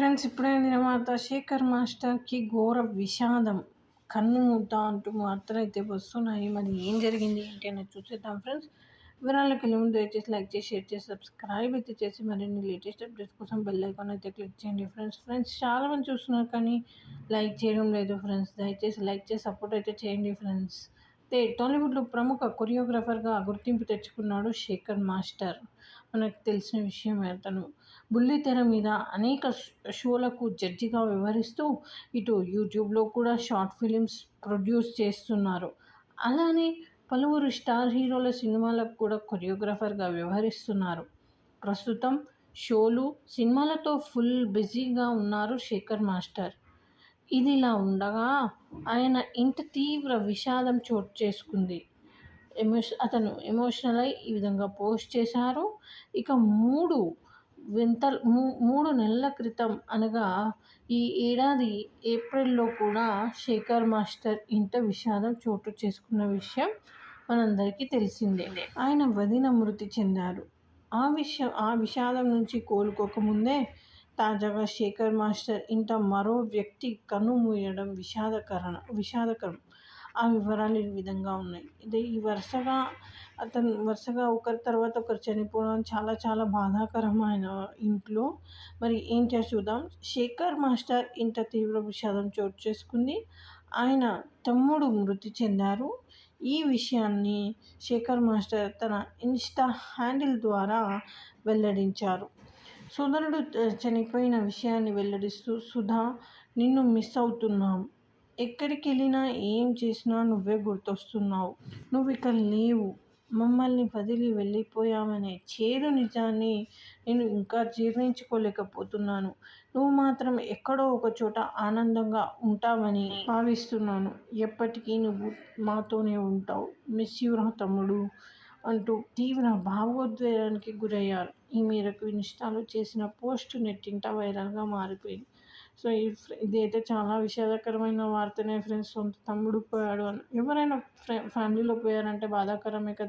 Friends ఇప్పుడైన తర్వాత శేఖర్ మాస్టర్కి ఘోర విషాదం. కన్ను ముద్ద అంటూ మాత్రం అయితే వస్తున్నాయి. మరి ఏం జరిగింది ఏంటి అనేది చూసేద్దాం ఫ్రెండ్స్. వివరాలకు వెళ్ళి ముందు దయచేసి లైక్ చేసి షేర్ చేసి సబ్స్క్రైబ్ అయితే చేసి మరిన్ని లేటెస్ట్ అప్డేట్స్ కోసం బెల్ ఐకాన్ అయితే క్లిక్ చేయండి ఫ్రెండ్స్. ఫ్రెండ్స్ చాలామంది చూస్తున్నారు కానీ లైక్ చేయడం లేదు ఫ్రెండ్స్. దయచేసి లైక్ చేసి సపోర్ట్ అయితే చేయండి ఫ్రెండ్స్. అయితే టాలీవుడ్లో ప్రముఖ కొరియోగ్రాఫర్గా గుర్తింపు తెచ్చుకున్నాడు శేఖర్ మాస్టర్. మనకు తెలిసిన విషయం అతను బుల్లితెర మీద అనేక షోలకు జడ్జిగా వ్యవహరిస్తూ ఇటు యూట్యూబ్లో కూడా షార్ట్ ఫిలిమ్స్ ప్రొడ్యూస్ చేస్తున్నారు. అలానే పలువురు స్టార్ హీరోల సినిమాలకు కూడా కొరియోగ్రాఫర్గా వ్యవహరిస్తున్నారు. ప్రస్తుతం షోలు సినిమాలతో ఫుల్ బిజీగా ఉన్నారు శేఖర్ మాస్టర్. ఇదిలా ఉండగా ఆయన ఇంత తీవ్ర విషాదం చోటు చేసుకుంది. ఎమోష అతను ఎమోషనల్ అయి ఈ విధంగా పోస్ట్ చేశారు. ఇక మూడు వింత మూడు నెలల క్రితం అనగా ఈ ఏడాది ఏప్రిల్లో కూడా శేఖర్ మాస్టర్ ఇంట విషాదం చోటు చేసుకున్న విషయం మనందరికీ తెలిసిందే. ఆయన వదిన మృతి చెందారు. ఆ విషయం ఆ విషాదం నుంచి కోలుకోకముందే తాజాగా శేఖర్ మాస్టర్ ఇంట మరో వ్యక్తి కన్నుమూయడం విషాదకరణ విషాదకరం. ఆ వివరాలు ఈ విధంగా ఉన్నాయి. ఇది ఈ వరుసగా అతను వరుసగా ఒకరి తర్వాత ఒకరు చనిపోవడం చాలా చాలా బాధాకరమైన ఇంట్లో. మరి ఏంటో చూద్దాం. శేఖర్ మాస్టర్ ఇంత తీవ్ర విషాదం చోటు చేసుకుంది. ఆయన తమ్ముడు మృతి చెందారు. ఈ విషయాన్ని శేఖర్ మాస్టర్ తన ఇన్స్టా హ్యాండిల్ ద్వారా వెల్లడించారు. సోదరుడు చనిపోయిన విషయాన్ని వెల్లడిస్తూ సుధా నిన్ను మిస్ అవుతున్నాం. ఎక్కడికి వెళ్ళినా ఏం చేసినా నువ్వే గుర్తొస్తున్నావు. నువ్వు ఇక లేవు. మమ్మల్ని వదిలి వెళ్ళిపోయామనే చేదు నిజాన్ని నేను ఇంకా జీర్ణించుకోలేకపోతున్నాను. నువ్వు మాత్రం ఎక్కడో ఒక చోట ఆనందంగా ఉంటావని భావిస్తున్నాను. ఎప్పటికీ నువ్వు మాతోనే ఉంటావు. మిస్ యూరా తమ్ముడు. అంటూ తీవ్ర భావోద్వేగానికి గురయ్యారు. ఈ మేరకు ఇన్స్టాలో చేసిన పోస్ట్ నెట్టింట వైరల్గా మారిపోయింది. సో ఈ ఇదైతే చాలా విషాదకరమైన వార్తనే ఫ్రెండ్స్. సొంత తమ్ముడు పోయాడు అని. ఎవరైనా ఫ్యామిలీలో పోయారంటే బాధాకరమే కదా